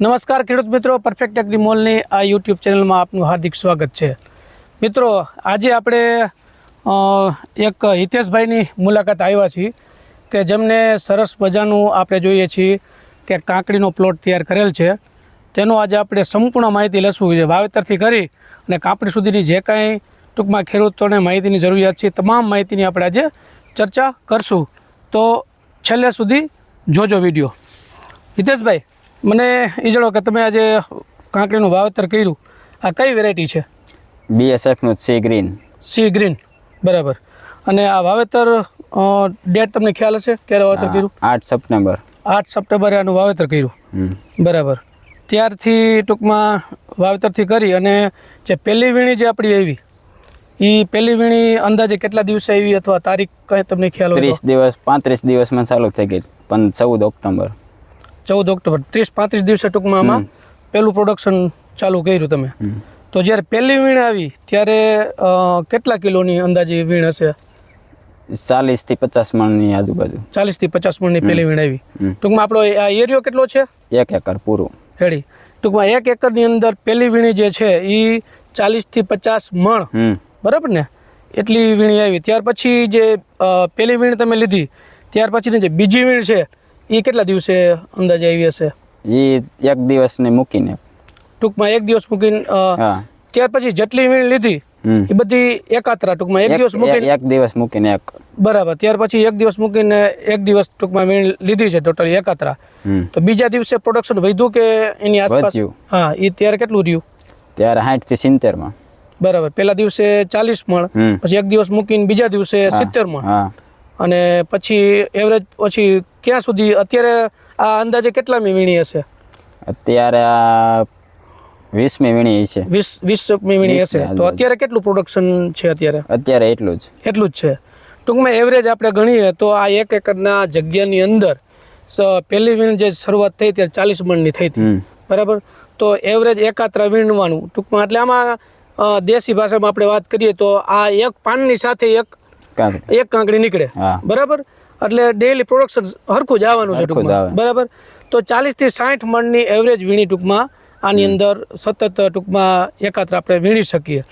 નમસ્કાર ખેડૂત મિત્રો પરફેક્ટ એગ્રી મોલની આ યુટ્યુબ ચેનલમાં આપનું હાર્દિક સ્વાગત છે. મિત્રો, આજે આપણે એક હિતેશભાઈની મુલાકાત આવ્યા છીએ કે જેમને સરસ મજાનું આપણે જોઈએ છીએ કે કાંકડીનો પ્લોટ તૈયાર કરેલ છે. તેનો આજે આપણે સંપૂર્ણ માહિતી લેશું છે વાવેતરથી કરી અને કાંકડી સુધીની જે કાંઈ ટૂંકમાં ખેડૂતોને માહિતીની જરૂરિયાત છે તમામ માહિતીની આપણે આજે ચર્ચા કરશું. તો છેલ્લે સુધી જોજો વીડિયો. હિતેશભાઈ મને એ જણાવો કે તમે આજે કાંકરીનું વાવેતર કર્યું. આ કઈ વેરાયટી છે? બીએસએફનું સી ગ્રીન સી ગ્રીન બરાબર. અને આ વાવેતર ડેટ તમને ખ્યાલ હશે? ક્યારે વાવેતર કર્યું? આઠ સપ્ટેમ્બર. આઠ સપ્ટેમ્બરે આનું વાવેતર કર્યું. બરાબર. ત્યારથી ટૂંકમાં વાવેતરથી કરી અને જે પહેલી વીણી જે આપણી આવી એ પહેલી વીણી અંદાજે કેટલા દિવસે આવી અથવા તારીખ કઈ તમને ખ્યાલ ત્રીસ દિવસ પાંત્રીસ દિવસમાં ચાલુ થઈ ગઈ પણ ચૌદ ઓક્ટોબર. ચૌદ ઓક્ટોબર ત્રીસ પાંત્રીસ દિવસે ટૂંકમાં આમાં પહેલું પ્રોડક્શન ચાલુ કર્યું તમે. તો જ્યારે પહેલી વીણ આવી ત્યારે કેટલા કિલોની અંદાજે વીણ હશે? ચાલીસથી પચાસ મણની આજુબાજુ. ચાલીસથી પચાસ મણની પહેલી વીણ આવી. ટૂંકમાં આપણો આ એરિયો કેટલો છે? એક એકર પૂરું. હેડી ટૂંકમાં એક એકરની અંદર પહેલી વીણી જે છે એ ચાલીસથી પચાસ મણ. બરાબર ને? એટલી વીણી આવી. ત્યાર પછી જે પહેલી વીણ તમે લીધી ત્યાર પછીની જે બીજી વીણ છે એ કેટલા દિવસે અંદાજે આવી હશે? એ એક દિવસને મૂકીને. ટૂંકમાં એક દિવસ મૂકીને ત્યાર પછી જેટલી વીણ લીધી એ બધી એકાત્રા ટૂંકમાં એક દિવસ મૂકીને? એક દિવસ મૂકીને એક. બરાબર ત્યાર પછી એક દિવસ મૂકીને એક દિવસ ટૂંકમાં વીણ લીધી છે ટોટલ એકાત્રા. તો બીજા દિવસે પ્રોડક્શન વધ્યું કે એની આસપાસ? હા એ ત્યારે કેટલું રહ્યું? ત્યારે સાઠથી સિત્તેરમાં. બરાબર પહેલા દિવસે ચાલીસ મણ પછી એક દિવસ મૂકીને બીજા દિવસે સિત્તેર મણ. અને પછી એવરેજ પછી ક્યાં સુધી? અત્યારે આ અંદાજે કેટલામી વીણી હશે? અત્યારે આ વીસમી વીણી છે વીસ વીસમી વીણી હશે. તો અત્યારે કેટલું પ્રોડક્શન છે અત્યારે? અત્યારે એટલું જ. એટલું જ છે. ટૂંકમાં એવરેજ આપણે ગણીએ તો આ એક એકરના જગ્યાની અંદર પહેલી વીણ જે શરૂઆત થઈ ત્યારે ચાલીસ મણની થઈ હતી. બરાબર? તો એવરેજ એકાત્ર વીણવાનું. ટૂંકમાં એટલે આમાં દેશી ભાષામાં આપણે વાત કરીએ તો આ એક પાનની સાથે એક એક કાંકડી નીકળે. બરાબર? એટલે ડેલી પ્રોડક્શન હરખું જ આવવાનું છે ટૂંકમાં. બરાબર? તો ચાલીસથી સાઠ મણની એવરેજ વીણી ટૂંકમાં આની અંદર સતત ટૂંકમાં એકાત્ર આપણે વીણી શકીએ.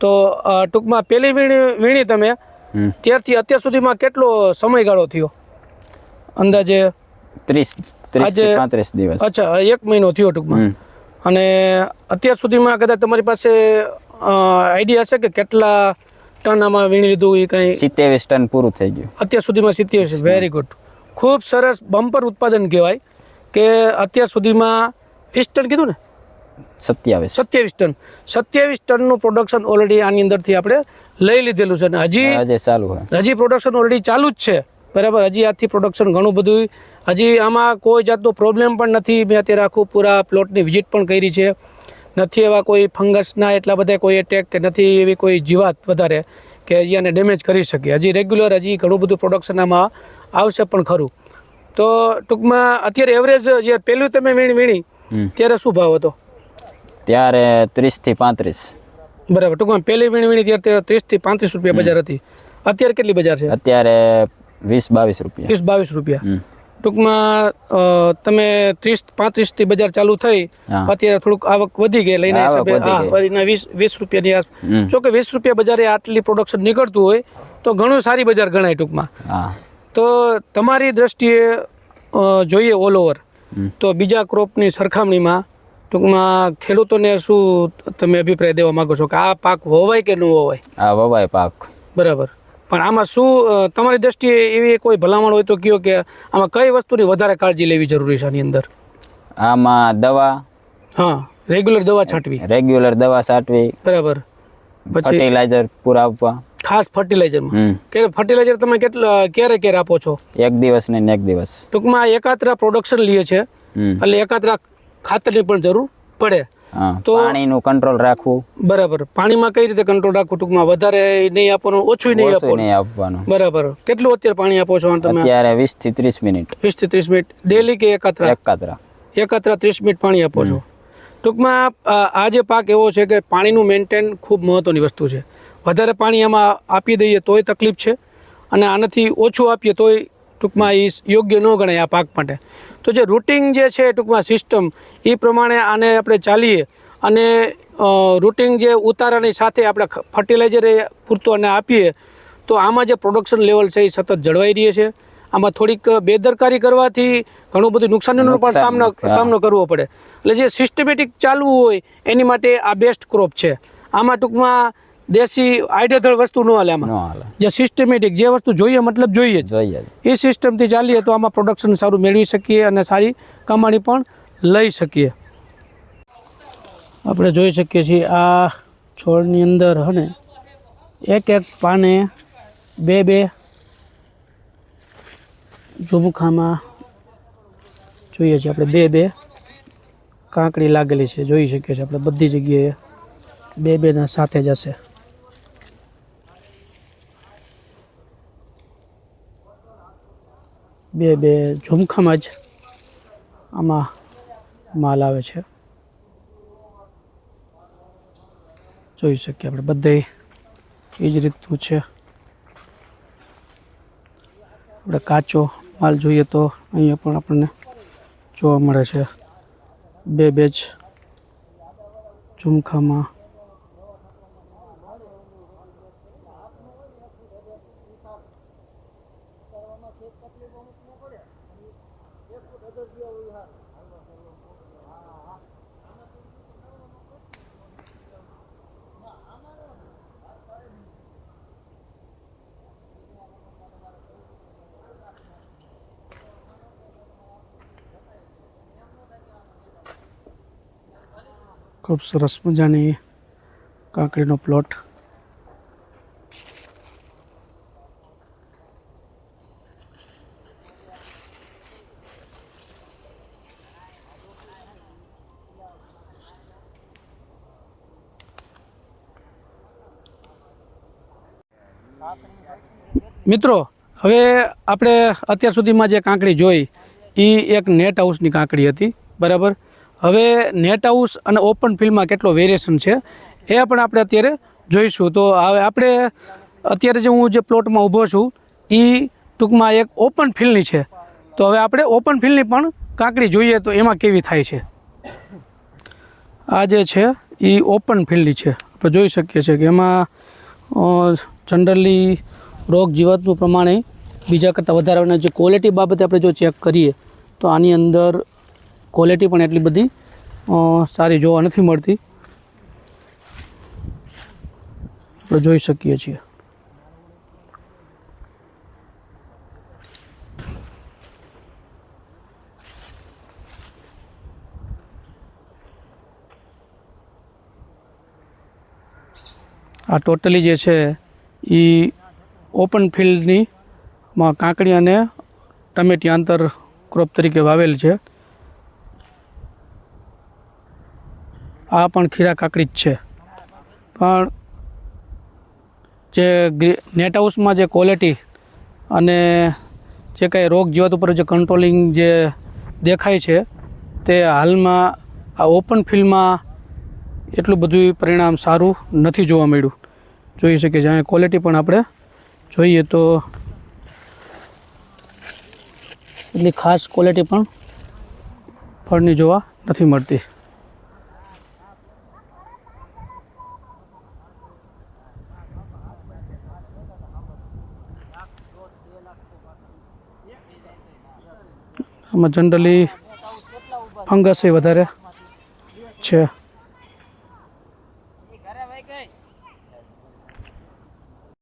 તો ટૂંકમાં પહેલી વીણી વીણી તમે ત્યારથી અત્યાર સુધીમાં કેટલો સમયગાળો થયો? અંદાજે? ત્રીસ આજે- પાંત્રીસ દિવસ. અચ્છા એક મહિનો થયો ટૂંકમાં. અને અત્યાર સુધીમાં કદાચ તમારી પાસે આઈડિયા છે કે કેટલા ટન આમાં વીણી લીધું એ કંઈ? સિત્તેવીસ ટન પૂરું થઈ ગયું. અત્યાર સુધીમાં સિત્યાવીસ વેરી ગુડ ખૂબ સરસ બમ્પર ઉત્પાદન કહેવાય કે અત્યાર સુધીમાં વીસ ટન કીધું ને? સત્યાવીસ. સત્યાવીસ ટન. સત્યાવીસ ટનનું પ્રોડક્શન ઓલરેડી આની અંદરથી આપણે લઈ લીધેલું છે. અને હજી ચાલુ હજી પ્રોડક્શન ઓલરેડી ચાલુ જ છે. બરાબર? હજી આજથી પ્રોડક્શન ઘણું બધું હજી આમાં કોઈ જાતનો પ્રોબ્લેમ પણ નથી. મેં અત્યારે આખું પૂરા પ્લોટની વિઝિટ પણ કરી છે. નથી એવા કોઈ ફંગસના એટલા બધા કોઈ એટેક કે નથી એવી કોઈ જીવાત વધારે કે હજી આને ડેમેજ કરી શકે. હજી રેગ્યુલર હજી ઘણું બધું પ્રોડક્શન આમાં આવશે પણ ખરું. તો ટૂંકમાં અત્યારે એવરેજ જે પહેલું તમે વીણી વીણી. ત્યારે શું ભાવ હતો? ત્યારે ત્રીસથી પાંત્રીસ. બરાબર. ટૂંકમાં પહેલી વીણી વીણી ત્યારે ત્રીસથી પાંત્રીસ રૂપિયા બજાર હતી. અત્યારે કેટલી બજાર છે? અત્યારે વીસ બાવીસ રૂપિયા. વીસ બાવીસ રૂપિયા. ટૂંકમાં તમે ત્રીસ પાંત્રીસથી બજાર ચાલુ થઈ અત્યારે થોડુંક આવક વધી ગઈ લઈને હિસાબે વીસ વીસ રૂપિયાની આસ હમ. જો કે વીસ રૂપિયા બજારે આટલી પ્રોડક્શન નીકળતું હોય તો ઘણું સારી બજાર ગણાય ટૂંકમાં. તો તમારી દ્રષ્ટિએ જોઈએ ઓલ ઓવર તો બીજા ક્રોપની સરખામણીમાં ટૂંકમાં ખેડૂતોને શું તમે અભિપ્રાય દેવા માંગો છો? કે આ પાક હોવાય કે ન હોવાય આ વવાય પાક. બરાબર. પણ આમાં શું તમારી દ્રષ્ટિએ એવી કોઈ ભલામણ હોય તો કયો કે આમાં કઈ વસ્તુની વધારે કાળજી લેવી જરૂરી છે આની અંદર? આમાં દવા. હા રેગ્યુલર દવા છાંટવી. રેગ્યુલર દવા છાંટવી. બરાબર. પછી ફર્ટિલાઇઝર પૂરા આપવા. ખાસ ફર્ટિલાઇઝરમાં? કે ફર્ટિલાઇઝર તમે કેટલા ક્યારે ક્યારે આપો છો? એક દિવસ ને એક દિવસ. ટૂંકમાં એકાત્રા પ્રોડક્શન લઈએ છે. એટલે એકાત્રા ખાતરની પણ જરૂર પડે. તો- પાણીનું કંટ્રોલ રાખવું. બરાબર. પાણીમાં કઈ રીતે કંટ્રોલ રાખવું? ટૂંકમાં વધારે નહીં આપવાનું ઓછું નહીં આપવાનું? નહીં આપવાનું. બરાબર. કેટલું અત્યારે પાણી આપો છો તમે? અત્યારે વીસથી ત્રીસ મિનિટ. વીસથી ત્રીસ મિનિટ. ડેલી કે એકાત્રા? એકાત્રા. એકાત્રા ત્રીસ મિનિટ પાણી આપો છો. ટૂંકમાં આ જે પાક એવો છે કે પાણીનું મેન્ટેન ખૂબ મહત્ત્વની વસ્તુ છે. વધારે પાણી આમાં આપી દઈએ તોય તકલીફ છે. અને આનાથી ઓછું આપીએ તોય ટૂંકમાં એ યોગ્ય ન ગણાય આ પાક માટે. તો જે રૂટિંગ જે છે ટૂંકમાં સિસ્ટમ એ પ્રમાણે આને આપણે ચાલીએ અને રૂટિંગ જે ઉતારાની સાથે આપણે ફર્ટિલાઇઝર એ પૂરતું અને આપીએ તો આમાં જે પ્રોડક્શન લેવલ છે એ સતત જળવાઈ રહી છે. આમાં થોડીક બેદરકારી કરવાથી ઘણું બધું નુકસાનીનો પણ સામનો સામનો કરવો પડે. એટલે જે સિસ્ટમેટિક ચાલવું હોય એની માટે આ બેસ્ટ ક્રોપ છે. આમાં ટૂંકમાં દેશી આઈડિયાધળ વસ્તુ ન હાલે આમાં. જે સિસ્ટમેટિક જે વસ્તુ જોઈએ મતલબ જોઈએ જોઈએ. એ સિસ્ટમથી ચાલીએ તો આમાં પ્રોડક્શન સારું મેળવી શકીએ અને સારી કમાણી પણ લઈ શકીએ. આપણે જોઈ શકીએ છીએ આ છોડની અંદર હને એક એક પાને બે બે ઝુમખામાં જોઈએ છીએ આપણે બે બે કાંકડી લાગેલી છે. જોઈ શકીએ છીએ આપણે બધી જગ્યાએ બે બેના સાથે જ હશે. બે બે ઝુમખામાં જ આમાં માલ આવે છે. જોઈ શકીએ આપણે બધે એ જ રીતનું છે. આપણે કાચો માલ જોઈએ તો અહીંયા પણ આપણને જોવા મળે છે. બે બે જ ઝુમખામાં ખૂબ સરસ મજાની કાંકરીનો પ્લોટ. મિત્રો, હવે આપણે અત્યાર સુધીમાં જે કાંકડી જોઈ એ એક નેટ હાઉસની કાંકડી હતી, બરાબર? હવે નેટ હાઉસ અને ઓપન ફિલ્ડમાં કેટલો વેરિએશન છે, એ પણ આપણે અત્યારે જોઈશું. તો હવે આપણે અત્યારે જે હું જે પ્લોટમાં ઊભો છું એ ટૂંકમાં એક ઓપન ફિલ્ડની છે. તો હવે આપણે ઓપન ફિલ્ડની પણ કાંકડી જોઈએ તો એમાં કેવી થાય છે. આ જે છે એ ઓપન ફિલ્ડની છે. આપણે જોઈ શકીએ છીએ કે એમાં જનરલી રોગ જીવાતનું પ્રમાણે બીજા કરતાં વધારે જે ક્વોલિટી બાબતે આપણે જો ચેક કરીએ, તો આની અંદર ક્વોલિટી પણ એટલી બધી સારી જોવા નથી મળતી. આપણે જોઈ શકીએ છીએ. આ ટોટલી જે છે એ ઓપન ફિલ્ડની માં કાંકડી અને ટમેટી આંતર ક્રોપ તરીકે વાવેલ છે. આ પણ ખીરા કાકડી જ છે. પણ જે નેટ હાઉસમાં જે ક્વોલિટી અને જે કાંઈ રોગ જીવાત ઉપર જે કંટ્રોલિંગ જે દેખાય છે, તે હાલમાં આ ઓપન ફિલ્ડમાં એટલું બધું પરિણામ સારું નથી જોવા મળ્યું. જોઈ શકીએ છીએ. ક્વોલિટી પણ આપણે જોઈએ તો એટલી ખાસ ક્વોલિટી પણ ફળની જોવા નથી મળતી. આમાં જનરલી ફંગસ એ વધારે છે.